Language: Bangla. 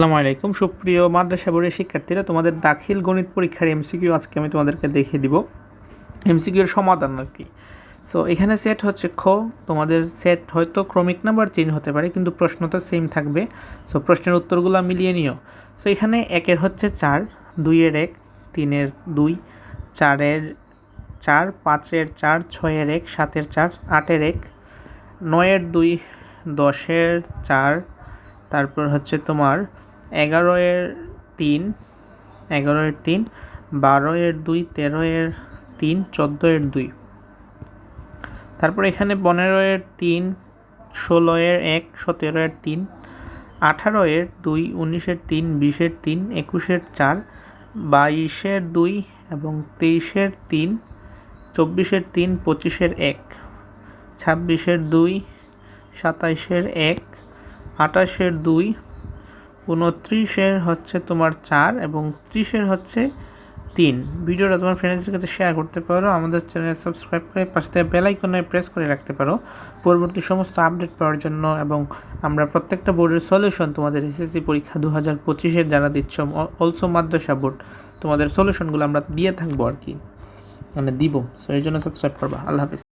আসসালামু আলাইকুম। সুপ্রিয় মাদ্রাসা বোর্ডের শিক্ষার্থীরা, তোমাদের দাখিল গণিত পরীক্ষার এমসিকিউ আজকে আমি তোমাদেরকে দেখিয়ে দিব। এমসিকিউর সমাধান আর কি। সো এখানে সেট হচ্ছে খ। তোমাদের সেট হয়তো ক্রমিক নাম্বার চেঞ্জ হতে পারে, কিন্তু প্রশ্ন তো সেম থাকবে। সো প্রশ্নের উত্তরগুলো মিলিয়ে নিও। সো এখানে একের হচ্ছে চার, দুইয়ের এক, তিনের দুই, চারের চার, পাঁচের চার, ছয়ের এক, সাতের চার, আটের এক, নয়ের দুই, দশের চার, তারপর হচ্ছে তোমার এগারো এর তিন এগারো এর তিন বারো এর দুই তেরো এর তিন চোদ্দ এর দুই। তারপর এখানে পনেরো এর তিন ষোলো এর এক সতেরো এর তিন আঠারো এর দুই, উনিশের তিন, বিশের তিন, একুশের চার, বাইশের দুই এবং তেইশের তিন, চব্বিশের তিন, পঁচিশের এক, ছাব্বিশের দুই, সাতাইশের এক, আঠাশের দুই উনত্রিশের হচ্ছে তোমার চার এবং ত্রিশের হচ্ছে তিন। ভিডিওটা তোমার ফ্রেন্ডসদের কাছে শেয়ার করতে পারো, আমাদের চ্যানেল সাবস্ক্রাইব করে পাশে থেকে বেল আইকনে প্রেস করে রাখতে পারো। পরবর্তী সমস্ত আপডেট পাওয়ার জন্য এবং আমরা প্রত্যেকটা বোর্ডের সলিউশন তোমাদের এসএসসি পরীক্ষা দু হাজার পঁচিশের যারা দিচ্ছ অলসো মাদ্রাসা বোর্ড তোমাদের সলিউশনগুলো আমরা দিয়ে থাকব আর কি মানে দিব। সো এই জন্য সাবস্ক্রাইব করবা। আল্লাহ হাফিজ।